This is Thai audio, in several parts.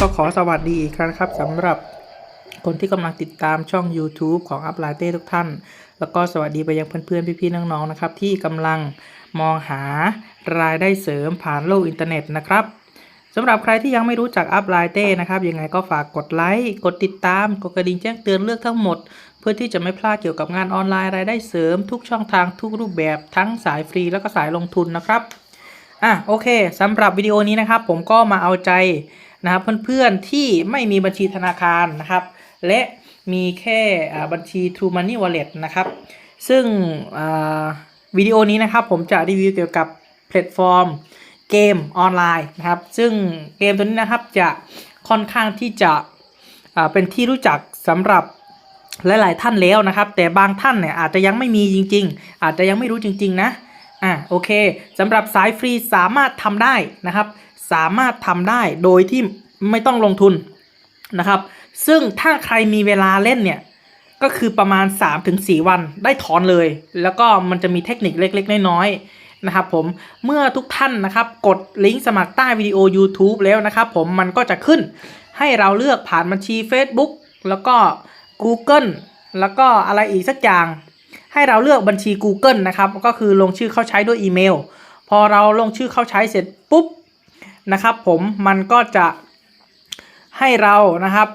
ก็ขอสวัสดีอีกครั้งครับสำหรับคนที่กำลังติดตามช่อง YouTube ของอัพลาเต้ทุกท่าน แล้วก็สวัสดีไปยังเพื่อนๆ พี่ๆ น้องๆ นะครับ ที่กำลังมองหารายได้เสริมผ่านโลกอินเทอร์เน็ตนะครับสำหรับใครที่ยังไม่รู้จักอัพไลน์เต้นะครับ ยังไงก็ฝากกดไลค์กดติดตาม กดกระดิ่งแจ้งเตือนเลือกทั้งหมด เพื่อที่จะไม่พลาดเกี่ยวกับงานออนไลน์รายได้เสริม ทุกช่องทางทุกรูปแบบทั้งสายฟรีแล้วก็สายลงทุนนะครับอะโอเคสำหรับวิดีโอนี้นะครับ ผมก็มาเอาใจ นะครับเพื่อนๆที่ไม่มีบัญชีธนาคารนะครับ และมีแค่บัญชี True Money Wallet นะครับ ซึ่งวิดีโอนี้นะครับผมจะรีวิวเกี่ยวกับแพลตฟอร์มเกมออนไลน์นะครับ ซึ่งเกมตัวนี้นะครับจะค่อนข้างที่จะเป็นที่รู้จักสำหรับหลาย ๆ ท่านแล้วนะครับ แต่บางท่านเนี่ยอาจจะยังไม่มีจริง ๆ อาจจะยังไม่รู้จริง ๆ นะอะโอเคสำหรับสายฟรีสามารถทำได้นะครับ สามารถทำได้โดยที่ไม่ต้องลงทุนนะครับ ซึ่งถ้าใครมีเวลาเล่นเนี่ย ก็คือประมาณ 3-4 วันได้ถอนเลย แล้วก็มันจะมีเทคนิคเล็กๆ น้อยๆนะครับผมเมื่อทุกท่านนะครับ กดลิงก์สมัครใต้วิดีโอ YouTube แล้วนะครับผมมันก็จะขึ้นให้เราเลือกผ่านบัญชี Facebook แล้วก็ Google แล้วก็อะไรอีกสักอย่าง ให้เราเลือกบัญชี Google นะครับ ก็คือลงชื่อเข้าใช้ด้วยอีเมล พอเราลงชื่อเข้าใช้เสร็จปุ๊บ นะครับผมมันก็จะให้เรานะครับ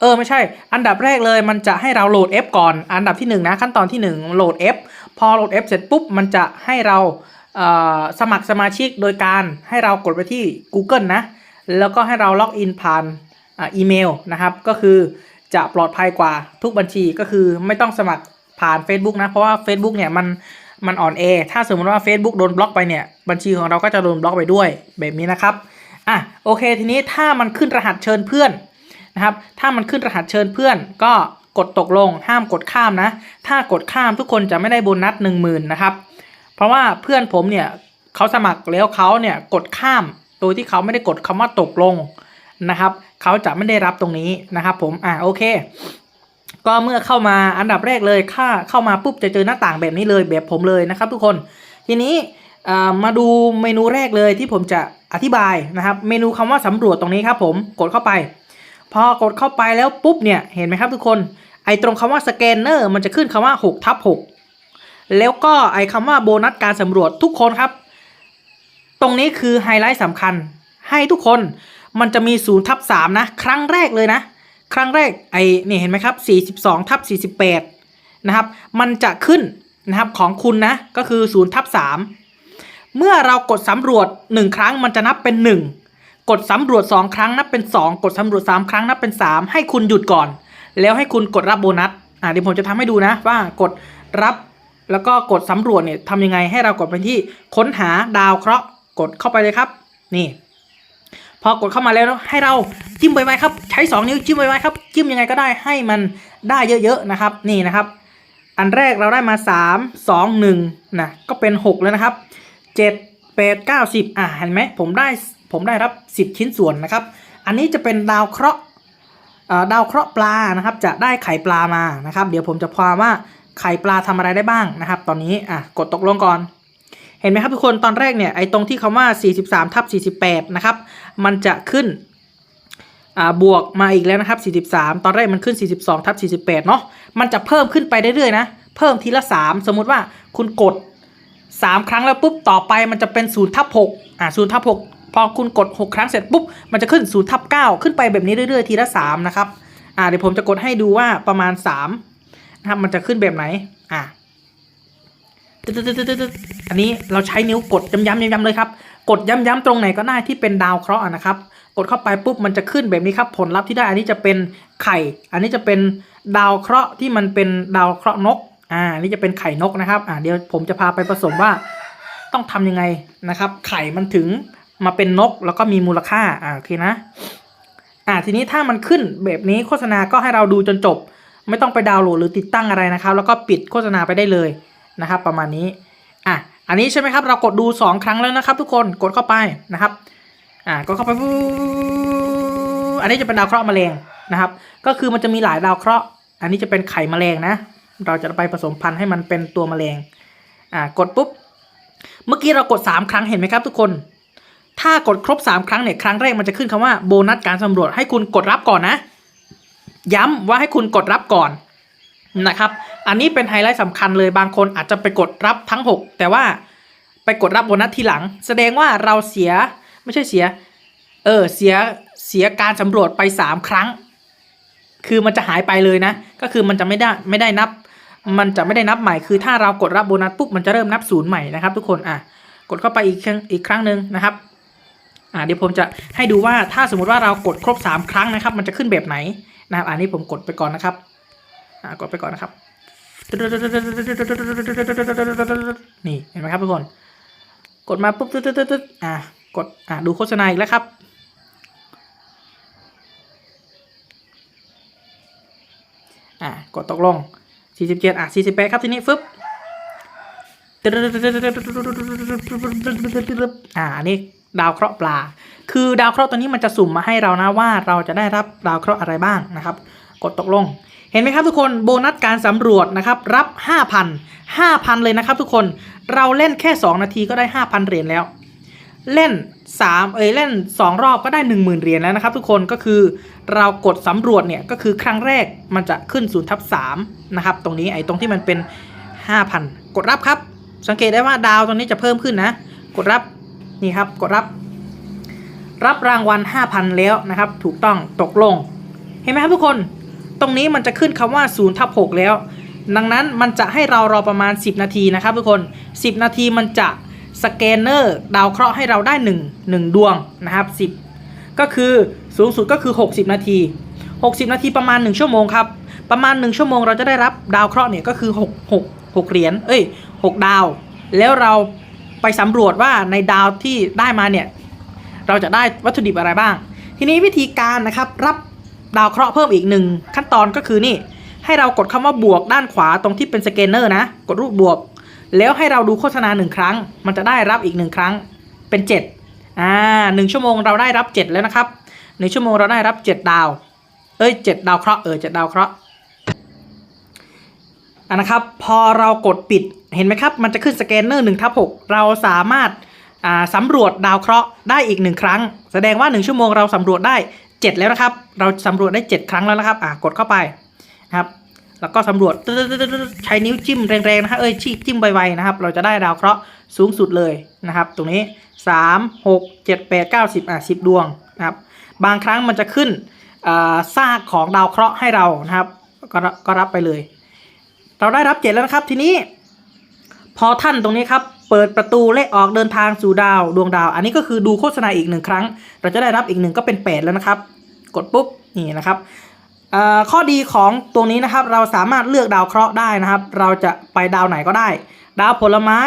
เออไม่ใช่ อันดับแรกเลยมันจะให้เราโหลด F ก่อน อันดับที่ 1 นะ ขั้นตอนที่ 1 โหลด F พอโหลด F เสร็จปุ๊บ มันจะให้เราเสมัครสมาชิกโดยการให้เรากดไปที่ Google นะ แล้วก็ให้เราล็อกอินผ่านอ,อีเมลนะครับ ก็คือจะปลอดภัยกว่าทุกบัญชีก็คือไม่ต้องสมัครผ่าน Facebook นะ เพราะว่า Facebook เนี่ยมัน มันอ่อนแอ ถ้าสมมติว่า Facebook โดนบล็อกไปเนี่ย บัญชีของเราก็จะโดนบล็อกไปด้วยแบบนี้นะครับ อะโอเคทีนี้ถ้ามันขึ้นรหัสเชิญเพื่อนนะครับ ถ้ามันขึ้นรหัสเชิญเพื่อน ก็กดตกลง ห้ามกดข้ามนะ ถ้ากดข้ามทุกคนจะไม่ได้โบนัสหนึ่งหมื่นนะครับ เพราะว่าเพื่อนผมเนี่ยเขาสมัครแล้วเขาเนี่ยกดข้าม โดยที่เขาไม่ได้กดคำว่าตกลงนะครับ เขาจะไม่ได้รับตรงนี้นะครับผม อ่าโอเค ก็เมื่อเข้ามาอันดับแรกเลยค่าเข้ามาปุ๊บจะเจอหน้าต่างแบบนี้เลยแบบผมเลยนะครับทุกคน ทีนี้มาดูเมนูแรกเลยที่ผมจะอธิบายนะครับ เมนูคำว่าสำรวจตรงนี้ครับผมกดเข้าไป พอกดเข้าไปแล้วปุ๊บเนี่ยเห็นไหมครับทุกคนไอตรงคำว่าสแกนเนอร์มันจะขึ้นคำว่า6ทับ6แล้วก็ไอคำว่าโบนัสการสำรวจทุกคนครับ ตรงนี้คือไฮไลท์สำคัญ ให้ทุกคนมันจะมี0ทับ3นะ ครั้งแรกเลยนะ ครั้งแรกไอ้นี่เห็นไหมครับ 42ทับ48นะครับ มันจะขึ้นนะครับของคุณนะก็คือ0ทับ3เมื่อเรากดสำรวจ 1 ครั้งมันจะนับเป็น 1 กดสำรวจ 2 ครั้งนับเป็น 2 กดสำรวจ 3 ครั้งนับเป็น 3 ให้คุณหยุดก่อน แล้วให้คุณกดรับโบนัสอ่าเดี๋ยวผมจะทำให้ดูนะว่ากดรับแล้วก็กดสำรวจเนี่ยทำยังไงให้เรากดไปที่ค้นหาดาวเคราะห์กดเข้าไปเลยครับ นี่ พอกดเข้ามาแล้วให้เราจิ้มไวๆครับ ใช้ 2 นิ้วจิ้มไวๆครับ จิ้มยังไงก็ได้ให้มันได้เยอะๆนะครับ นี่นะครับ อันแรกเราได้มา 3 2 1นะก็เป็น 6 แล้วนะครับ 7 8 9 10อ่าเห็นไหมผมได้ผมได้รับ 10 ชิ้นส่วนนะครับ อันนี้จะเป็นดาวเคราะห์ดาวเคราะห์ปลานะครับ จะได้ไข่ปลามานะครับ เดี๋ยวผมจะพาว่าไข่ปลาทำอะไรได้บ้างนะครับ ตอนนี้อะกดตกลงก่อน ห็นไหมครับทุกคนตอนแรกเนี่ยไอ้ตรงที่คำว่า 43ทับ48 นะครับ มันจะขึ้นบวกมาอีกแล้วนะครับ 43 ตอนแรกมันขึ้น 42ทับ48 เนาะมันจะเพิ่มขึ้นไปเรื่อยๆนะ เพิ่มทีละ 3 สมมุติว่าคุณกด 3 ครั้งแล้วปุ๊บต่อไปมันจะเป็น0ทับ6อ่า0ทับ6พอคุณกด 6 ครั้งเสร็จปุ๊บมันจะขึ้น0ทับ9ขึ้นไปแบบนี้เรื่อยๆทีละ3นะครับอ่าเดี๋ยวผมจะกดให้ดูว่าประมาณ3นะครับมันจะขึ้นแบบไหนอ่า อันนี้เราใช้นิ้วกดย้ำๆย้ำๆเลยครับ กดย้ำๆตรงไหนก็ได้ที่เป็นดาวเคราะห์นะครับ กดเข้าไปปุ๊บมันจะขึ้นแบบนี้ครับ ผลลัพธ์ที่ได้อันนี้จะเป็นไข่ อันนี้จะเป็นดาวเคราะห์ที่มันเป็นดาวเคราะห์นก อ่านนี้จะเป็นไข่นกนะครับ อ่าเดี๋ยวผมจะพาไปผสมว่าต้องทำยังไงนะครับ ไข่มันถึงมาเป็นนกแล้วก็มีมูลค่า อ่าโอเคนะ อ่าทีนี้ถ้ามันขึ้นแบบนี้โฆษณาก็ให้เราดูจนจบ ไม่ต้องไปดาวน์โหลดหรือติดตั้งอะไรนะครับ แล้วก็ปิดโฆษณาไปได้เลย นะครับ ประมาณนี้อะอันนี้ใช่ไหมครับ เรากดดู 2 ครั้งแล้วนะครับ ทุกคนกดเข้าไปนะครับอ่ากดเข้าไปปุ๊บอันนี้จะเป็นดาวเคราะห์แมลงนะครับ ก็คือมันจะมีหลายดาวเคราะห์ อันนี้จะเป็นไข่แมลงนะ เราจะไปผสมพันธุ์ให้มันเป็นตัวแมลงอ่ากดปุ๊บ เมื่อกี้เรากด 3 ครั้งเห็นไหมครับ ทุกคน ถ้ากดครบ 3 ครั้งเนี่ยครั้งแรกมันจะขึ้นคำว่าโบนัสการสำรวจให้คุณกดรับก่อนนะ ย้ำว่าให้คุณกดรับก่อน นะครับ อันนี้เป็นไฮไลท์สำคัญเลยบางคนอาจจะไปกดรับทั้ง 6 แต่ว่าไปกดรับโบนัสทีหลัง แสดงว่าเราเสียไม่ใช่เสีย เออเสียเสียการสำรวจไป 3 ครั้ง คือมันจะหายไปเลยนะ ก็คือมันจะไม่ได้ไม่ได้นับ มันจะไม่ได้นับใหม่คือถ้าเรากดรับโบนัสปุ๊บมันจะเริ่มนับศูนย์ใหม่นะครับ ทุกคนอะกดเข้าไปอีกครั้งอีกครั้งหนึ่งนะครับอ่าเดี๋ยวผมจะให้ดูว่าถ้าสมมุติว่าเรากดครบ 3 ครั้งนะครับ มันจะขึ้นแบบไหนนะครับ อันนี้ผมกดไปก่อนนะครับากดไปก่อนนะครับ นี่เห็นไหมครับทุกคน กดมาปุ๊บตึ๊ดตึ๊ดตึ๊ดอ่ากดอ่าดูโฆษณาอีกแล้วครับ อ่ากดตกลง 47 อะ 48 ครับทีนี้ฟึบอ่านนี้ดาวเคราะห์ปลา คือดาวเคราะห์ตัวนี้มันจะสุ่มมาให้เรานะว่าเราจะได้รับดาวเคราะห์อะไรบ้างนะครับ กดตกลง เห็นไหมครับทุกคนโบนัสการสำรวจนะครับรับ 5,000 5,000 เลยนะครับทุกคนเราเล่นแค่ 2 นาทีก็ได้ 5,000 เหรียญแล้ว เล่น 3 เอ้ยเล่น 2 รอบก็ได้ 10,000 เหรียญแล้วนะครับทุกคนก็คือเรากดสำรวจเนี่ยก็คือครั้งแรกมันจะขึ้น0ทับ3นะครับตรงนี้ไอ้ตรงที่มันเป็น 5,000 กดรับครับ สังเกตได้ว่าดาวตรงนี้จะเพิ่มขึ้นนะ กดรับนี่ครับกดรับ รับรางวัล 5,000 แล้วนะครับ ถูกต้องตกลง เห็นไหมครับทุกคน ตรงนี้มันจะขึ้นคำว่า0ทับ6แล้ว ดังนั้นมันจะให้เรารอประมาณ 10 นาทีนะครับทุกคน 10 นาทีมันจะสแกนเนอร์ดาวเคราะห์ให้เราได้ 1 1 ดวงนะครับ10 ก็คือสูงสุดก็คือ 60 นาที 60 นาทีประมาณ 1 ชั่วโมงครับ ประมาณ 1 ชั่วโมงเราจะได้รับดาวเคราะห์เนี่ยก็คือ 6 6 6เหรียญเอ้ย 6 ดาว แล้วเราไปสำรวจว่าในดาวที่ได้มาเนี่ยเราจะได้วัตถุดิบอะไรบ้าง ทีนี้วิธีการนะครับรับ ดาวเคราะห์เพิ่มอีกหนึ่งขั้นตอนก็คือนี่ ให้เรากดคำว่าบวกด้านขวาตรงที่เป็นสแกนเนอร์นะ กดรูปบวก แล้วให้เราดูโฆษณาหนึ่งครั้ง มันจะได้รับอีกหนึ่งครั้งเป็น 7 อ่าหนึ่งชั่วโมงเราได้รับ 7 แล้วนะครับหนึ่งชั่วโมงเราได้รับ 7 ดาว เอ้ยเจ็ดดาวเคราะห์เออเจ็ดดาวเคราะห์อะนะครับพอเรากดปิดเห็นไหมครับ มันจะขึ้นสแกนเนอร์หนึ่งทับหกเราสามารถสำรวจดาวเคราะห์ได้อีกหนึ่งครั้ง แสดงว่า 1 ชั่วโมงเราสำรวจได้ 7 แล้วนะครับ เราสำรวจได้ 7 ครั้งแล้วนะครับอะกดเข้าไปนะครับแล้วก็สำรวจใช้นิ้วจิ้มแรงๆนะฮะเอ้ยจิ้มไวๆนะครับ เราจะได้ดาวเคราะห์สูงสุดเลยนะครับ ตรงนี้ 3 6 7 8 9 10อะ10 ดวงนะครับบางครั้งมันจะขึ้นอ่าซากของดาวเคราะห์ให้เรานะครับก็รับก็รับไปเลย เราได้รับเจ็ดแล้วนะครับทีนี้ พอท่านตรงนี้ครับ เปิดประตูและออกเดินทางสู่ดาวดวงดาว อันนี้ก็คือดูโฆษณาอีกหนึ่งครั้ง เราจะได้รับอีกหนึ่งก็เป็นแปดแล้วนะครับ กดปุ๊บนี่นะครับข้อดีของตรงนี้นะครับเราสามารถเลือกดาวเคราะห์ได้นะครับ เราจะไปดาวไหนก็ได้ ดาวผลไม้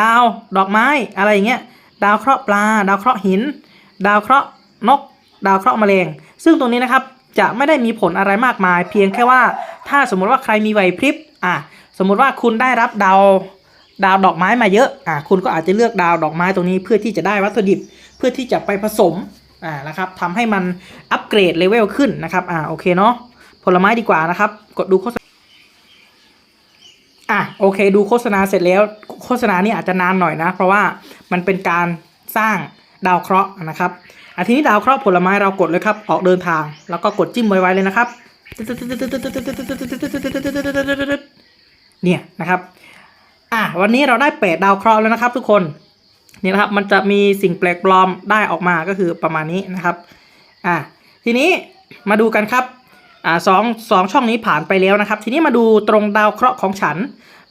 ดาวดอกไม้อะไรอย่างเงี้ยดาวเคราะห์ปลา ดาวเคราะห์หิน ดาวเคราะห์นก ดาวเคราะห์แมลง ซึ่งตรงนี้นะครับจะไม่ได้มีผลอะไรมากมาย เพียงแค่ว่าถ้าสมมุติว่าใครมีไหวพริบอะสมมุติว่าคุณได้รับดาว ดาวดอกไม้มาเยอะอะคุณก็อาจจะเลือกดาวดอกไม้ตรงนี้เพื่อที่จะได้วัตถุดิบ เพื่อที่จะไปผสมอ่านะครับทำให้มันอัปเกรดเลเวลขึ้นนะครับอ่าโอเคเนาะผลไม้ดีกว่านะครับ กดดูโฆษณาอะโอเค ดูโฆษณาเสร็จแล้วโฆษณานี่อาจจะนานหน่อยนะ เพราะว่ามันเป็นการสร้างดาวเคราะห์นะครับอาทีนี้ดาวเคราะห์ผลไม้เรากดเลยครับ ออกเดินทาง แล้วก็กดจิ้มไว้ๆเลยนะครับเนี่ยนะครับ อะวันนี้เราได้แปดดาวเคราะห์แล้วนะครับ ทุกคนนี่นะครับมันจะมีสิ่งแปลกปลอมได้ออกมาก็คือประมาณนี้นะครับอะทีนี้มาดูกันครับอ่าสองสองช่องนี้ผ่านไปแล้วนะครับ ทีนี้มาดูตรงดาวเคราะห์ของฉัน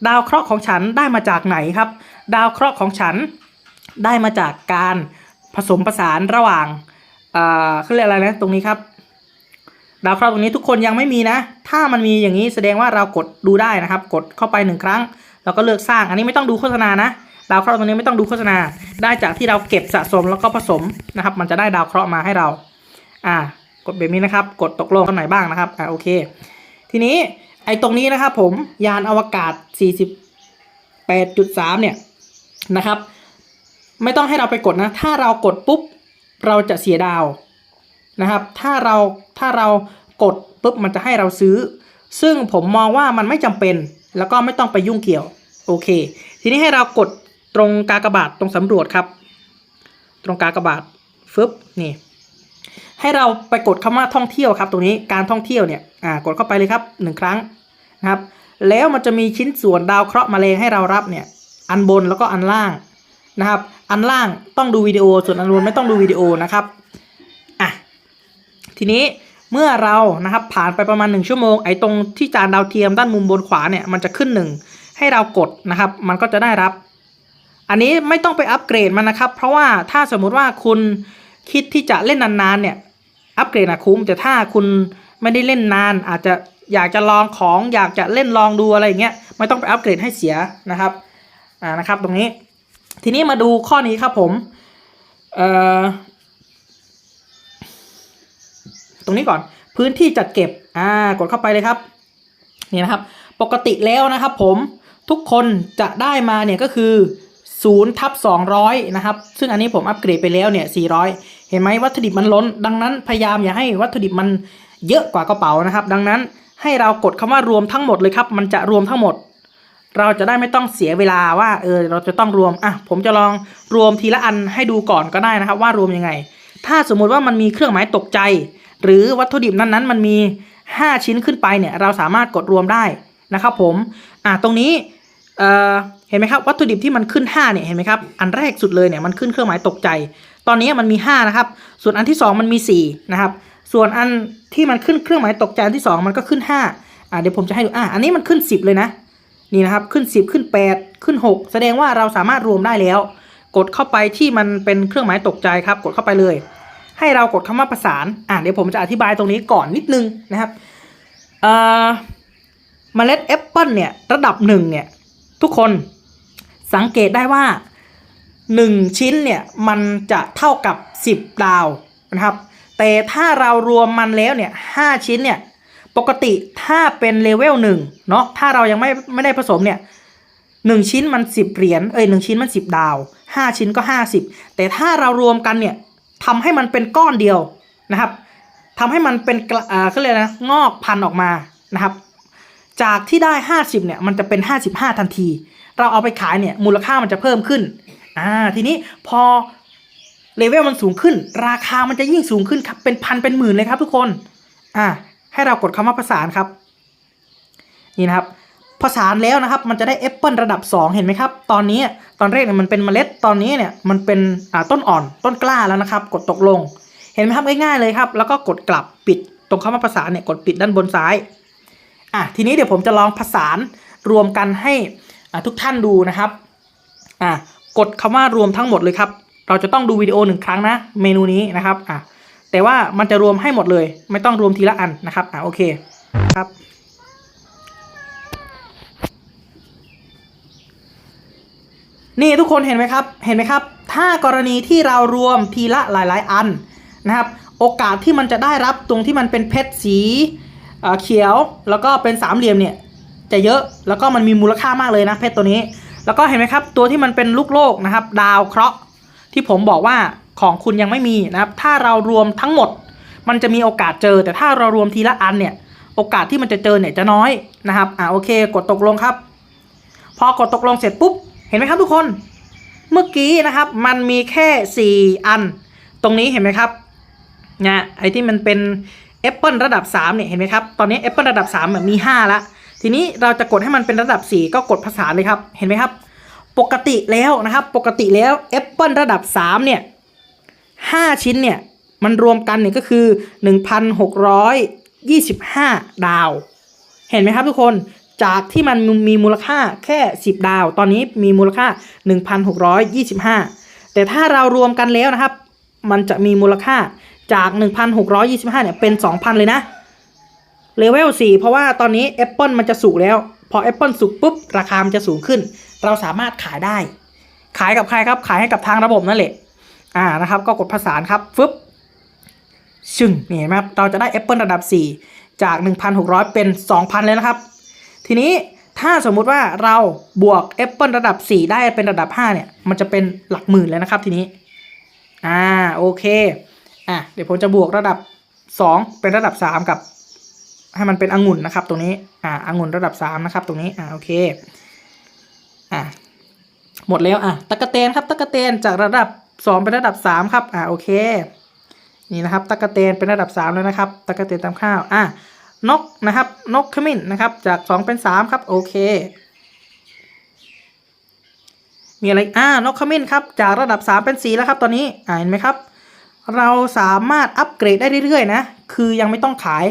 ดาวเคราะห์ของฉันได้มาจากไหนครับ ดาวเคราะห์ของฉันได้มาจากการผสมผสานระหว่างอ่าเขาเรียกอะไรนะตรงนี้ครับดาวเคราะห์ตรงนี้ทุกคนยังไม่มีนะ ถ้ามันมีอย่างนี้แสดงว่าเรากดดูได้นะครับ กดเข้าไปหนึ่งครั้ง แล้วก็เลือกสร้างอันนี้ไม่ต้องดูโฆษณานะ ดาวเคราะห์ตรงนี้ไม่ต้องดูโฆษณา ได้จากที่เราเก็บสะสมแล้วก็ผสมนะครับ มันจะได้ดาวเคราะห์มาให้เรา อ่ากดแบบนี้นะครับ กดตกลงตรงไหนบ้างนะครับอ่าโอเค ทีนี้ไอ้ตรงนี้นะครับผมยานอวกาศ 48.3 เนี่ยนะครับ ไม่ต้องให้เราไปกดนะ ถ้าเรากดปุ๊บเราจะเสียดาวนะครับ ถ้าเราถ้าเรากดปุ๊บมันจะให้เราซื้อ ซึ่งผมมองว่ามันไม่จำเป็น แล้วก็ไม่ต้องไปยุ่งเกี่ยว โอเค ทีนี้ให้เรากดตรงกากบาทตรงสำรวจครับ ตรงกากบาทฟึบนี่ ให้เราไปกดคำว่าท่องเที่ยวครับ ตรงนี้การท่องเที่ยวเนี่ยอ่ากดเข้าไปเลยครับหนึ่งครั้งนะครับ แล้วมันจะมีชิ้นส่วนดาวเคราะห์แมลงให้เรารับเนี่ย อันบนแล้วก็อันล่างนะครับ อันล่างต้องดูวิดีโอส่วนอันบนไม่ต้องดูวิดีโอนะครับอะทีนี้ เมื่อเรานะครับผ่านไปประมาณ 1 ชั่วโมงไอ้ตรงที่จานดาวเทียมด้านมุมบนขวาเนี่ยมันจะขึ้นหนึ่งให้เรากดนะครับ มันก็จะได้รับ อันนี้ไม่ต้องไปอัปเกรดมันนะครับ เพราะว่าถ้าสมมุติว่าคุณคิดที่จะเล่นนานๆเนี่ยอัปเกรดนะคุ้มแต่ถ้าคุณไม่ได้เล่นนาน อาจจะอยากจะลองของอยากจะเล่นลองดูอะไรอย่างเงี้ยไม่ต้องไปอัปเกรดให้เสียนะครับอ่านะครับตรงนี้ ทีนี้มาดูข้อนี้ครับผมเอ่อ รงนี้ก่อนพื้นที่จัดเก็บอ่ากดเข้าไปเลยครับนี่นะครับ ปกติแล้วนะครับ ผมทุกคนจะได้มาเนี่ยก็คือ0ทับ200นะครับซึ่งอันนี้ผมอัปเกรดไปแล้วเนี่ย400 เห็นไหมวัตถุดิบมันล้น ดังนั้นพยายามอย่าให้วัตถุดิบมันเยอะกว่ากระเป๋านะครับ ดังนั้นให้เรากดคำว่ารวมทั้งหมดเลยครับ มันจะรวมทั้งหมด เราจะได้ไม่ต้องเสียเวลาว่าเออเราจะต้องรวมอะผมจะลองรวมทีละอันให้ดูก่อนก็ได้นะครับ ว่ารวมยังไง ถ้าสมมุติว่ามันมีเครื่องหมายตกใจ หรือวัตถุดิบนั้นๆ มันมี 5 ชิ้นขึ้นไปเนี่ยเราสามารถกดรวมได้นะครับผมอะตรงนี้เอ่อเห็นไหมครับวัตถุดิบที่มันขึ้น 5 เนี่ยเห็นไหมครับอันแรกสุดเลยเนี่ยมันขึ้นเครื่องหมายตกใจ ตอนนี้มันมี 5 นะครับ ส่วนอันที่ 2 มันมี 4 นะครับ ส่วนอันที่มันขึ้นเครื่องหมายตกใจอันที่ 2 มันก็ขึ้น 5อ่าเดี๋ยวผมจะให้ดูอ่าอันนี้มันขึ้น 10 เลยนะนี่นะครับขึ้น 10 ขึ้น 8 ขึ้น 6 แสดงว่าเราสามารถรวมได้แล้ว กดเข้าไปที่มันเป็นเครื่องหมายตกใจครับ กดเข้าไปเลย ให้เรากดคำว่าประสาน อ่าเดี๋ยวผมจะอธิบายตรงนี้ก่อนนิดนึงนะครับเอ่อเมล็ดแอปเปิลเนี่ยระดับหนึ่งเนี่ยทุกคนสังเกตได้ว่า 1 ชิ้นเนี่ยมันจะเท่ากับ 10 ดาวนะครับ แต่ถ้าเรารวมมันแล้วเนี่ย5ชิ้นเนี่ยปกติถ้าเป็นเลเวลหนึ่งเนาะถ้าเรายังไม่ไม่ได้ผสมเนี่ยหนึ่งชิ้นมัน10เหรียญเอ้ยหนึ่งชิ้นมัน10ดาว5ชิ้นก็50แต่ถ้าเรารวมกันเนี่ย ทำให้มันเป็นก้อนเดียวนะครับทำให้มันเป็นอ่าเขาเรียกนะงอกพันออกมานะครับ จากที่ได้ 50เนี่ยมันจะเป็น 55 ทันที เราเอาไปขายเนี่ยมูลค่ามันจะเพิ่มขึ้นอ่าทีนี้พอเลเวลมันสูงขึ้น ราคามันจะยิ่งสูงขึ้นครับเป็นพันเป็นหมื่นเลยครับทุกคนอ่าให้เรากดคำว่าประสานครับ นี่นะครับ ประสานแล้วนะครับ มันจะได้แอปเปิลระดับ 2 เห็นไหมครับ ตอนนี้ตอนแรกเนี่ยมันเป็นเมล็ดตอนนี้เนี่ยมันเป็นต้นอ่อนต้นกล้าแล้วนะครับ กดตกลง เห็นไหมครับง่ายๆเลยครับ แล้วก็กดกลับปิดตรงคำว่าประสานเนี่ยกดปิดด้านบนซ้ายอะทีนี้เดี๋ยวผมจะลองผสานรวมกันให้ทุกท่านดูนะครับอะกดคำว่ารวมทั้งหมดเลยครับ เราจะต้องดูวิดีโอหนึ่งครั้งนะ เมนูนี้นะครับอะแต่ว่ามันจะรวมให้หมดเลย ไม่ต้องรวมทีละอันนะครับอะโอเคครับ นี่ทุกคนเห็นไหมครับ เห็นไหมครับ ถ้ากรณีที่เรารวมทีละหลาย ๆ อันนะครับ โอกาสที่มันจะได้รับตรงที่มันเป็นเพชรสีเอ่อเขียว แล้วก็เป็นสามเหลี่ยมเนี่ยจะเยอะแล้วก็มันมีมูลค่ามากเลยนะเพชรตัวนี้ แล้วก็เห็นไหมครับ ตัวที่มันเป็นลูกโลกนะครับ ดาวเคราะห์ที่ผมบอกว่าของคุณยังไม่มีนะครับ ถ้าเรารวมทั้งหมด มันจะมีโอกาสเจอ แต่ถ้าเรารวมทีละอันเนี่ย โอกาสที่มันจะเจอเนี่ยจะน้อยนะครับ อ่าโอเค กดตกลงครับ พอกดตกลงเสร็จปุ๊บ เห็นไหมครับทุกคน เมื่อกี้นะครับมันมีแค่ 4 อัน ตรงนี้เห็นไหมครับเนี่ยไอ้ที่มันเป็นแอปเปิลระดับ3เนี่ยเห็นไหมครับ ตอนนี้แอปเปิลระดับ3แบบมี 5 ละทีนี้เราจะกดให้มันเป็นระดับ 4 ก็กดภาษาเลยครับเห็นไหมครับ ปกติแล้วนะครับ ปกติแล้วแอปเปิลระดับ 3 เนี่ย 5 ชิ้นเนี่ย มันรวมกันเนี่ยก็คือ 1,625 ดาว เห็นไหมครับทุกคน จากที่มันมีมูลค่าแค่ 10 ดาว ตอนนี้มีมูลค่า 1,625 แต่ถ้าเรารวมกันแล้วนะครับ มันจะมีมูลค่าจาก 1,625 เนี่ย เป็น 2,000 เลยนะ เลเวล 4 เพราะว่าตอนนี้ Apple มันจะสูงแล้ว พอ Apple สูงปุ๊บ ราคามันจะสูงขึ้น เราสามารถขายได้ ขายกับใครครับ ขายให้กับทางระบบนั่นแหละ อ่า นะครับ ก็กดผสานครับ ฟึบชึ่งนี่เห็นไหมครับ เราจะได้ Apple ระดับ 4 จาก 1,600 เป็น 2,000 เลยนะครับ ทีนี้ถ้าสมมุติว่าเราบวก Apple ระดับ 4 ได้เป็นระดับ 5 เนี่ย มันจะเป็นหลักหมื่นเลยนะครับทีนี้ อ่าโอเค อะเดี๋ยวผมจะบวกระดับ 2 เป็นระดับ 3 กับ ให้มันเป็นองุ่นนะครับ ตรงนี้ อ่าองุ่นระดับ 3 นะครับ ตรงนี้ อ่าโอเค อะหมดแล้ว อะตะกะเตนครับตะกะเตนจากระดับสองเป็นระดับสามครับ อ่าโอเค นี่นะครับตะกะเตนเป็นระดับสามแล้วนะครับตะกะเตนตามข้าว อะ นกนะครับ นกขมิ้นนะครับ จากสองเป็นสามครับ โอเค มีอะไรอ่านกขมิ้นครับ จากระดับ3เป็น4แล้วครับ ตอนนี้อ่าเห็นไหมครับ เราสามารถอัปเกรดได้เรื่อยๆ นะ คือยังไม่ต้องขาย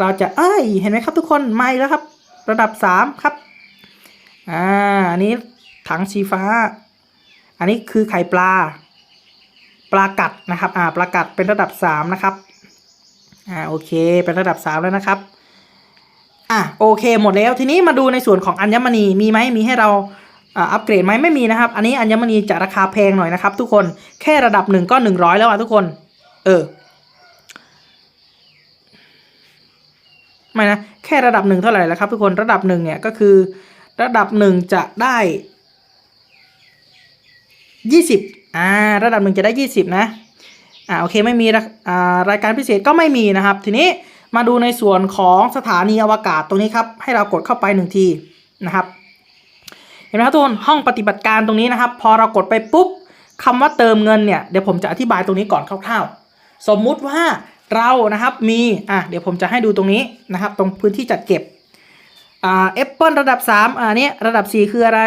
เราจะเอ้ยเห็นไหมครับทุกคนไม่แล้วครับ ระดับ3ครับอ่าอันนี้ถังสีฟ้า อันนี้คือไข่ปลา ปลากัดนะครับ อ่า ปลากัดเป็นระดับ3นะครับ อ่าโอเค เป็นระดับ3แล้วนะครับอะโอเคหมดแล้วทีนี้มาดูในส่วนของอัญมณีมีไหมมีให้เราอ่าอัปเกรดไหมไม่มีนะครับ อันนี้อัญมณีจะราคาแพงหน่อยนะครับ ทุกคนแค่ระดับหนึ่งก็หนึ่งร้อยแล้วอะทุกคน เออไม่นะแค่ระดับหนึ่งเท่าไหร่แล้วครับ ทุกคนระดับหนึ่งเนี่ยก็คือ ระดับหนึ่งจะได้ยี่สิบอ่า ระดับหนึ่งจะได้ยี่สิบนะ อ่าโอเคไม่มีอ่ารายการพิเศษก็ไม่มีนะครับ ทีนี้มาดูในส่วนของสถานีอวกาศตรงนี้ครับให้เรากดเข้าไปหนึ่งทีนะครับเห็นไหมครับทุกคนห้องปฏิบัติการตรงนี้นะครับ พอเรากดไปปุ๊บคำว่าเติมเงินเนี่ยเดี๋ยวผมจะอธิบายตรงนี้ก่อนคร่าวๆ สมมุติว่าเรานะครับมีอะเดี๋ยวผมจะให้ดูตรงนี้นะครับ ตรงพื้นที่จัดเก็บอ่าแอปเปิลระดับ3อ่าเนี้ยระดับ 4 คืออะไร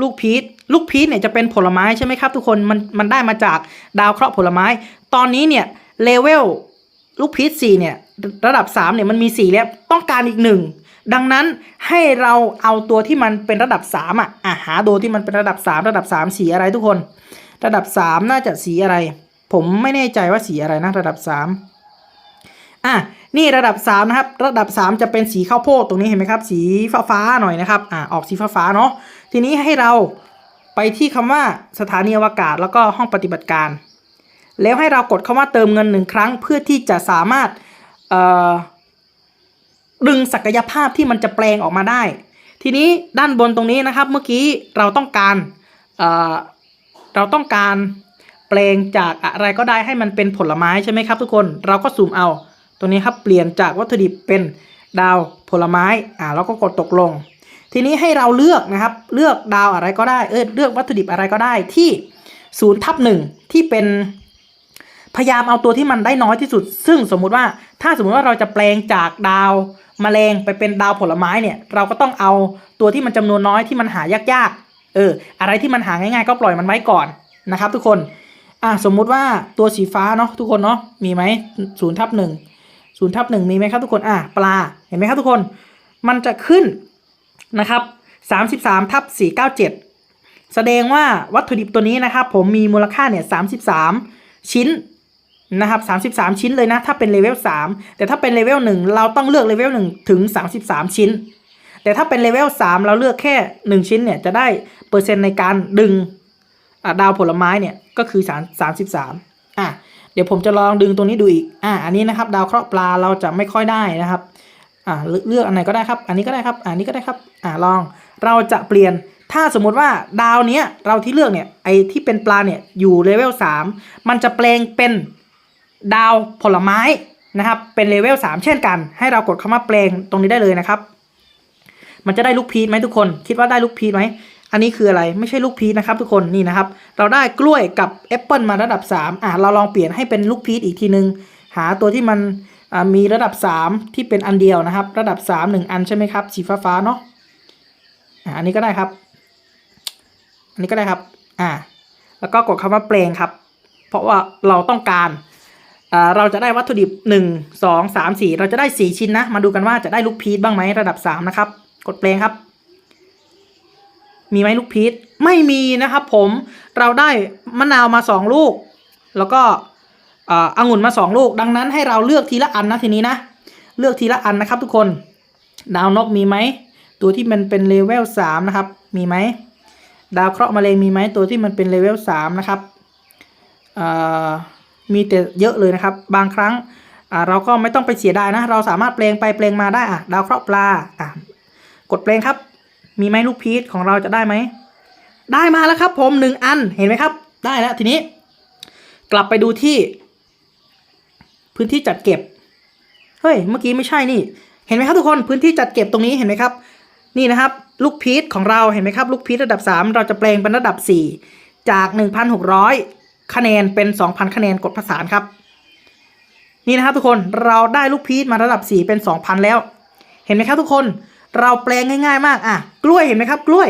ลูกพีช ลูกพีชเนี่ยจะเป็นผลไม้ใช่ไหมครับ ทุกคนมันมันได้มาจากดาวเคราะห์ผลไม้ ตอนนี้เนี่ยเลเวลลูกพีช4เนี่ยระดับ3เนี่ยมันมี 4 แล้วต้องการอีกหนึ่งดังนั้นให้เราเอาตัวที่มันเป็นระดับ3อะอะหาตัวที่มันเป็นระดับ 3 ระดับ 3 สีอะไรทุกคน ระดับ 3 น่าจะสีอะไร ผมไม่แน่ใจว่าสีอะไรนะระดับ 3อะนี่ระดับ 3 นะครับ ระดับ 3 จะเป็นสีข้าวโพดตรงนี้เห็นไหมครับ สีฟ้าๆหน่อยนะครับอะออกสีฟ้าฟ้าๆเนาะทีนี้ให้เรา ไปที่คำว่าสถานีอวกาศแล้วก็ห้องปฏิบัติการ แล้วให้เรากดคำว่าเติมเงินหนึ่งครั้ง เพื่อที่จะสามารถดึงศักยภาพที่มันจะแปลงออกมาได้ ทีนี้ด้านบนตรงนี้นะครับ เมื่อกี้เราต้องการเเราต้องการแปลงจากอะไรก็ได้ให้มันเป็นผลไม้ใช่ไหมครับ ทุกคนเราก็ซูมเอาตรงนี้ครับเปลี่ยนจากวัตถุดิบเป็นดาวผลไม้อ่าแล้วก็กดตกลง ทีนี้ให้เราเลือกนะครับ เลือกดาวอะไรก็ได้ เออเลือกวัตถุดิบอะไรก็ได้ที่ศูนย์ทับหนึ่งที่เป็นพยายามเอาตัวที่มันได้น้อยที่สุด ซึ่งสมมุติว่าถ้าสมมุติว่าเราจะแปลงจากดาวแมลงไปเป็นดาวผลไม้เนี่ย เราก็ต้องเอาตัวที่มันจำนวนน้อยที่มันหายากๆ เออ อะไรที่มันหาง่ายๆ ก็ปล่อยมันไว้ก่อนนะครับ ทุกคน อะสมมุติว่าตัวสีฟ้าเนาะทุกคนเนาะ มีไหมศูนย์ทับหนึ่งศูนย์ทับหนึ่งมีไหมครับทุกคน อะปลา เห็นไหมครับทุกคน มันจะขึ้น นะครับสามสิบสามทับสี่เก้าเจ็ดแสดงว่าวัตถุดิบตัวนี้นะครับ ผมมีมูลค่าเนี่ยสามสิบสามชิ้นนะครับ33 ชิ้นเลยนะ ถ้าเป็นเลเวล3แต่ถ้าเป็นเลเวล1เราต้องเลือกเลเวล1ถึง 33 ชิ้น แต่ถ้าเป็นเลเวล3เราเลือกแค่ 1 ชิ้นเนี่ยจะได้เปอร์เซ็นต์ในการดึงดาวผลไม้เนี่ยก็คือ33อะเดี๋ยวผมจะลองดึงตรงนี้ดูอีกอะอันนี้นะครับ ดาวเคราะห์ปลาเราจะไม่ค่อยได้นะครับ อะเลือกอันไหนก็ได้ครับ อันนี้ก็ได้ครับ อันนี้ก็ได้ครับ อะลอง เราจะเปลี่ยน ถ้าสมมุติว่าดาวเนี้ยเราที่เลือกเนี่ย ไอที่เป็นปลาเนี่ยอยู่เลเวล3มันจะแปลงเป็นดาวผลไม้นะครับ เป็นเลเวล3เช่นกัน ให้เรากดคำว่าแปลงตรงนี้ได้เลยนะครับ มันจะได้ลูกพีชไหมทุกคน คิดว่าได้ลูกพีชไหมอันนี้คืออะไรไม่ใช่ลูกพีชนะครับทุกคนนี่นะครับ เราได้กล้วยกับแอปเปิลมาระดับ 3 อะเราลองเปลี่ยนให้เป็นลูกพีชอีกทีนึง หาตัวที่มัน มีระดับ 3 ที่เป็นอันเดียวนะครับ ระดับ 3 1 อันใช่ไหมครับสีฟ้าฟ้าๆเนาะอันนี้ก็ได้ครับ อันนี้ก็ได้ครับอ่าแล้วก็กดคำว่าแปลงครับ เพราะว่าเราต้องการเราจะได้วัตถุดิบหนึ่งสองสามสี่เราจะได้สี่ชิ้นนะ มาดูกันว่าจะได้ลูกพีชบ้างไหมระดับสามนะครับ กดเพลงครับ มีไหมลูกพีชไม่มีนะครับผมเราได้มะนาวมาสองลูก แล้วก็ อ่าองุ่นมาสองลูก ดังนั้นให้เราเลือกทีละอันนะทีนี้นะ เลือกทีละอันนะครับทุกคน ดาวนกมีไหม ตัวที่มันเป็นเลเวลสามนะครับ มีไหม ดาวเคราะห์มะเร็งมีไหม ตัวที่มันเป็นเลเวลสามนะครับ มีแต่เยอะเลยนะครับ บางครั้งเราก็ไม่ต้องไปเสียดายนะ เราสามารถเปลงไปเปลงมาได้อะดาวเคราะห์ปลาอะกดเปลงครับ มีไหมลูกพีชของเราจะได้ไหม ได้มาแล้วครับผมหนึ่งอัน เห็นไหมครับ ได้แล้วทีนี้ กลับไปดูที่ พื้นที่จัดเก็บ เฮ้ย เมื่อกี้ไม่ใช่นี่ เห็นไหมครับทุกคน พื้นที่จัดเก็บตรงนี้เห็นไหมครับ นี่นะครับ ลูกพีชของเรา เห็นไหมครับ ลูกพีชระดับ 3 เราจะแปลงเป็นระดับ 4 จาก 1,600 คะแนนเป็น 2,000 คะแนนกดประสานครับ นี่นะครับทุกคน เราได้ลูกพีชมาระดับ 4 เป็น 2,000 แล้ว เห็นไหมครับทุกคน เราแปลงง่าย ๆ มาก อะ กล้วยเห็นไหมครับ กล้วย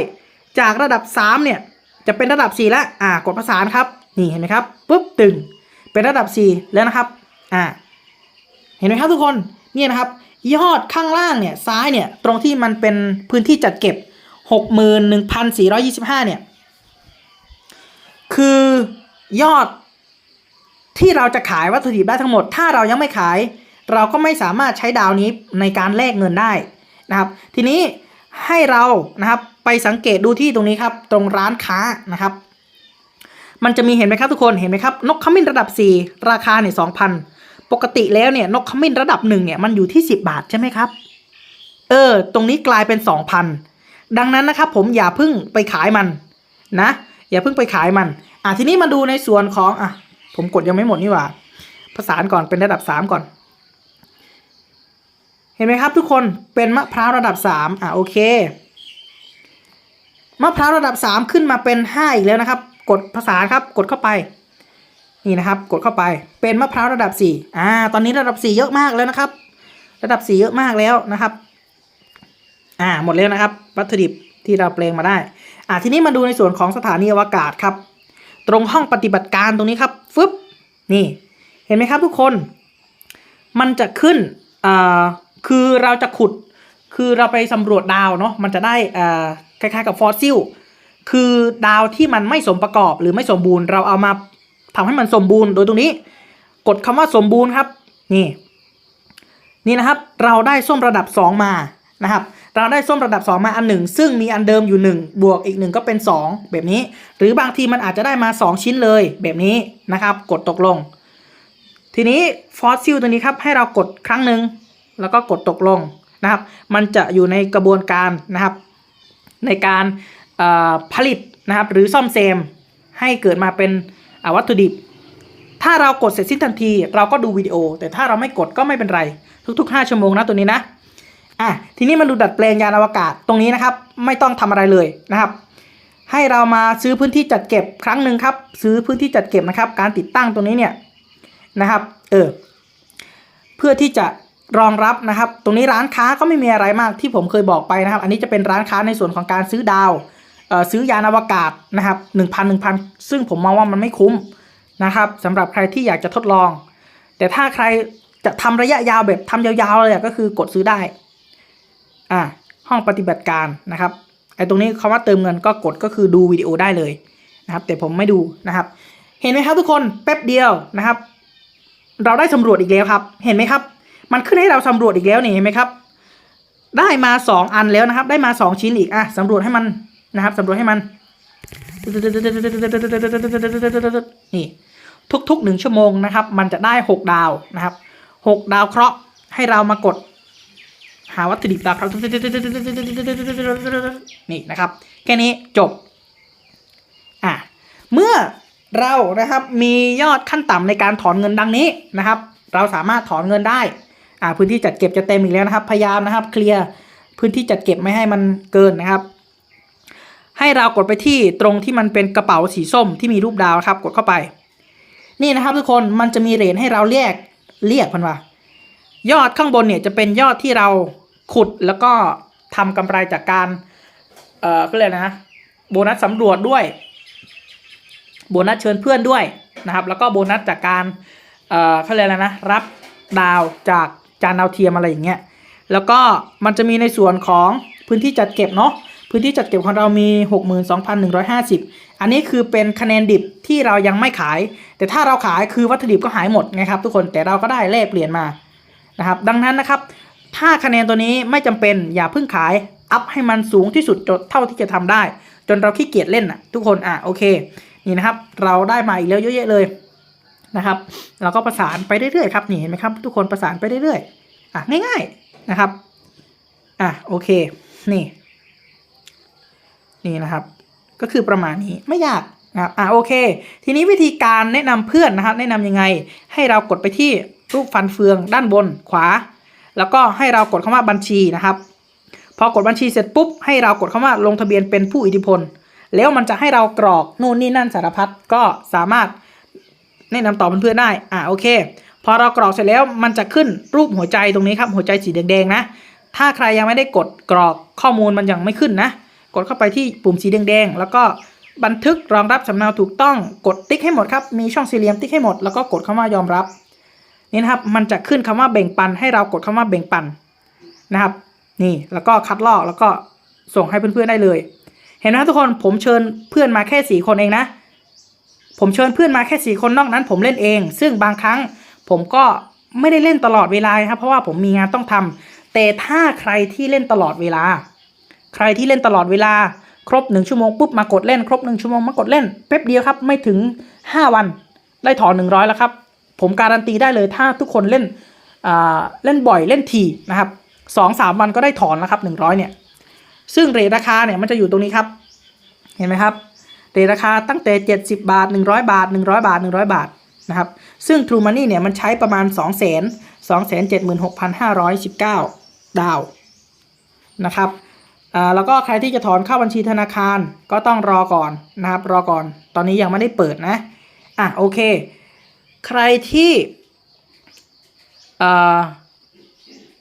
จากระดับ 3 เนี่ย จะเป็นระดับ 4 แล้ว อ่ากดประสานครับ นี่เห็นไหมครับ ปุ๊บ ตึง เป็นระดับ 4 แล้วนะครับ อ่า เห็นไหมครับทุกคนเนี่ยนะครับยอดข้างล่างเนี่ยซ้ายเนี่ยตรงที่มันเป็นพื้นที่จัดเก็บ 61,425เนี่ยคือยอดที่เราจะขายวัตถุดิบได้ทั้งหมด ถ้าเรายังไม่ขาย เราก็ไม่สามารถใช้ดาวนี้ในการแลกเงินได้นะครับ ทีนี้ให้เรานะครับไปสังเกตดูที่ตรงนี้ครับ ตรงร้านค้านะครับ มันจะมีเห็นไหมครับทุกคนเห็นไหมครับ นกขมิ้นระดับ 4 ราคาเนี่ย2,000 ปกติแล้วเนี่ยนกขมิ้นระดับหนึ่งเนี่ยมันอยู่ที่ 10 บาทใช่ไหมครับ เออ ตรงนี้กลายเป็น 2,000 ดังนั้นนะครับผมอย่าเพิ่งไปขายมันนะ อย่าเพิ่งไปขายมัน อะทีนี้มาดูในส่วนของอะผมกดยังไม่หมดนี่หว่าประสานก่อนเป็นระดับ 3 ก่อน เห็นไหมครับทุกคนเป็นมะพร้าวระดับ 3 อะโอเคมะพร้าวระดับ 3 ขึ้นมาเป็น 5 อีกแล้วนะครับ กดภาษานครับกดเข้าไป นี่นะครับ กดเข้าไปเป็นมะพร้าวระดับ4อ่าตอนนี้ระดับ 4 เยอะมากแล้วนะครับ ระดับ 4 เยอะมากแล้วนะครับ อ่าหมดแล้วนะครับ วัตถุดิบที่เราแปลงมาได้ อ่าทีนี้มาดูในส่วนของสถานีอวกาศครับ ตรงห้องปฏิบัติการตรงนี้ครับฟึบนี่ เห็นไหมครับทุกคน มันจะขึ้นอ่าคือเราจะขุด คือเราไปสำรวจดาวเนาะมันจะได้อ่าคล้ายๆกับฟอสซิลคือดาวที่มันไม่สมประกอบหรือไม่สมบูรณ์เราเอามา ทำให้มันสมบูรณ์โดยตรงนี้ กดคำว่าสมบูรณ์ครับ นี่ นี่นะครับ เราได้ส้มระดับ 2 มานะครับ เราได้ส้มระดับ 2 มาอันหนึ่งซึ่งมีอันเดิมอยู่ 1 บวกอีก 1 ก็เป็น 2 แบบนี้ หรือบางทีมันอาจจะได้มา 2 ชิ้นเลยแบบนี้นะครับ กดตกลง ทีนี้ฟอสซิลตัวนี้ครับให้เรากดครั้งหนึ่งแล้วก็กดตกลงนะครับ มันจะอยู่ในกระบวนการนะครับ ในการผลิตนะครับ หรือซ่อมแซมให้เกิดมาเป็น วัตถุดิบ ถ้าเรากดเสร็จสิ้นทันที เราก็ดูวิดีโอ แต่ถ้าเราไม่กดก็ไม่เป็นไร ทุก ๆ 5 ชั่วโมงนะตัวนี้นะอะทีนี้มาดูดัดแปลงยานอวกาศตรงนี้นะครับ ไม่ต้องทำอะไรเลยนะครับ ให้เรามาซื้อพื้นที่จัดเก็บครั้งหนึ่งครับ ซื้อพื้นที่จัดเก็บนะครับ การติดตั้งตรงนี้เนี่ยนะครับเออเพื่อที่จะรองรับนะครับ ตรงนี้ร้านค้าก็ไม่มีอะไรมากที่ผมเคยบอกไปนะครับ อันนี้จะเป็นร้านค้าในส่วนของการซื้อดาว ซื้อยานอวกาศนะครับหนึ่งพันหนึ่งพันซึ่งผมมองว่ามันไม่คุ้มนะครับสำหรับใครที่อยากจะทดลอง แต่ถ้าใครจะทำระยะยาวแบบทำยาวๆเลยก็คือกดซื้อได้อ่าห้องปฏิบัติการนะครับไอ้ตรงนี้คำว่าเติมเงินก็กดก็คือดูวิดีโอได้เลยนะครับแต่ผมไม่ดูนะครับ เห็นไหมครับทุกคนแป๊บเดียวนะครับ เราได้สำรวจอีกแล้วครับ เห็นไหมครับ มันขึ้นให้เราสำรวจอีกแล้วนี่เห็นไหมครับ ได้มาสองอันแล้วนะครับ ได้มาสองชิ้นอีกอะสำรวจให้มัน นะครับสำรวจให้มัน นี่ ทุกๆหนึ่งชั่วโมงนะครับ มันจะได้หกดาวนะครับหกดาวเคราะห์ให้เรามากด หาวัตถุดิบดาวเคราะห์นี่นะครับ แค่นี้จบ อะ เมื่อเรานะครับมียอดขั้นต่ำในการถอนเงินดังนี้นะครับ เราสามารถถอนเงินได้อ่าพื้นที่จัดเก็บจะเต็มอีกแล้วนะครับ พยายามนะครับ เคลียร์พื้นที่จัดเก็บไม่ให้มันเกินนะครับ ให้เรากดไปที่ตรงที่มันเป็นกระเป๋าสีส้มที่มีรูปดาวนะครับ กดเข้าไป นี่นะครับทุกคนมันจะมีเหรียญให้เราเรียกเรียกมันว่ายอดข้างบนเนี่ยจะเป็นยอดที่เราขุดแล้วก็ทำกำไรจากการ เอ่อก็เลยนะ โบนัสสำรวจด้วย โบนัสเชิญเพื่อนด้วยนะครับ แล้วก็โบนัสจากการ เอ่อเขาเรียกอะไรนะ รับดาวจากจานดาวเทียมอะไรอย่างเงี้ย แล้วก็มันจะมีในส่วนของพื้นที่จัดเก็บเนาะ พื้นที่จัดเก็บของเรามี 62,150 อันนี้คือเป็นคะแนนดิบที่เรายังไม่ขาย แต่ถ้าเราขายคือวัตถุดิบก็หายหมดไงครับทุกคนแต่เราก็ได้แลกเปลี่ยนมานะครับดังนั้นนะครับ ถ้าคะแนนตัวนี้ไม่จำเป็นอย่าเพิ่งขายอัพให้มันสูงที่สุดจนเท่าที่จะทำได้ จนเราขี้เกียจเล่นอะทุกคนอะโอเคนี่นะครับ เราได้มาอีกแล้วเยอะแยะเลยนะครับ เราก็ประสานไปเรื่อยๆครับนี่เห็นไหมครับทุกคนประสานไปเรื่อยๆอะง่ายๆนะครับอะโอเคนี่ นี่นะครับ ก็คือประมาณนี้ไม่ยากนะครับอะโอเค ทีนี้วิธีการแนะนำเพื่อนนะครับ แนะนำยังไงให้เรากดไปที่รูปฟันเฟืองด้านบนขวา แล้วก็ให้เรากดคำว่าบัญชีนะครับ พอกดบัญชีเสร็จปุ๊บให้เรากดคำว่าลงทะเบียนเป็นผู้อิทธิพล แล้วมันจะให้เรากรอกนู่นนี่นั่นสารพัดก็สามารถแนะนำต่อเพื่อนๆได้อ่าโอเค พอเรากรอกเสร็จแล้วมันจะขึ้นรูปหัวใจตรงนี้ครับหัวใจสีแดงๆนะถ้าใครยังไม่ได้กดกรอกข้อมูลมันยังไม่ขึ้นนะ กดเข้าไปที่ปุ่มสีแดงๆแล้วก็บันทึกรองรับสำเนาถูกต้องกดติ๊กให้หมดครับ มีช่องสี่เหลี่ยมติ๊กให้หมดแล้วก็กดคำว่ายอมรับนี่นะครับมันจะขึ้นคำว่าแบ่งปันให้เรากดคำว่าแบ่งปันนะครับ นี่แล้วก็คัดลอกแล้วก็ส่งให้เพื่อนๆได้เลย เห็นไหมทุกคนผมเชิญเพื่อนมาแค่สี่คนเองนะ ผมเชิญเพื่อนมาแค่สี่คนนอกนั้น ผมเล่นเอง ซึ่งบางครั้งผมก็ไม่ได้เล่นตลอดเวลาครับเพราะว่าผมมีงานต้องทำแต่ถ้าใครที่เล่นตลอดเวลา ใครที่เล่นตลอดเวลาครบหนึ่งชั่วโมงปุ๊บมากดเล่น ครบหนึ่งชั่วโมงมากดเล่นแป๊บเดียวครับ ไม่ถึงห้าวันได้ถอนหนึ่งร้อยแล้วครับ ผมการันตีได้เลยถ้าทุกคนเล่นอ่าเล่นบ่อยเล่นทีนะครับสองสามวันก็ได้ถอนแล้วครับหนึ่งร้อยเนี่ย ซึ่งเรทราคาเนี่ยมันจะอยู่ตรงนี้ครับ เห็นไหมครับ เรทราคาตั้งแต่ 70 บาท 100 บาท 100 บาท 100 บาทนะครับ ซึ่ง True Money เนี่ยมันใช้ประมาณ 2 0 0 0 0 2 7 6 5 1 9 ดาวนะครับ อ่าแล้วก็ใครที่จะถอนเข้าบัญชีธนาคารก็ต้องรอก่อนนะครับรอก่อน ตอนนี้ยังไม่ได้เปิดนะอะโอเค ใครที่อ่า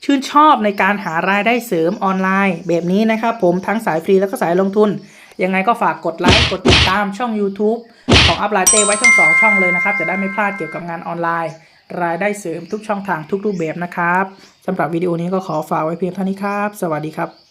ชื่นชอบในการหารายได้เสริมออนไลน์ แบบนี้นะครับผมทั้งสายฟรีแล้วก็สายลงทุน ยังไงก็ฝากกดไลค์กดติดตามช่อง YouTube ของอัพไลเต้ไว้ทั้งสองช่องเลยนะครับ จะได้ไม่พลาดเกี่ยวกับงานออนไลน์ รายได้เสริมทุกช่องทางทุกรูปแบบนะครับสำหรับวิดีโอนี้ก็ขอฝากไว้เพียงเท่านี้ครับ สวัสดีครับ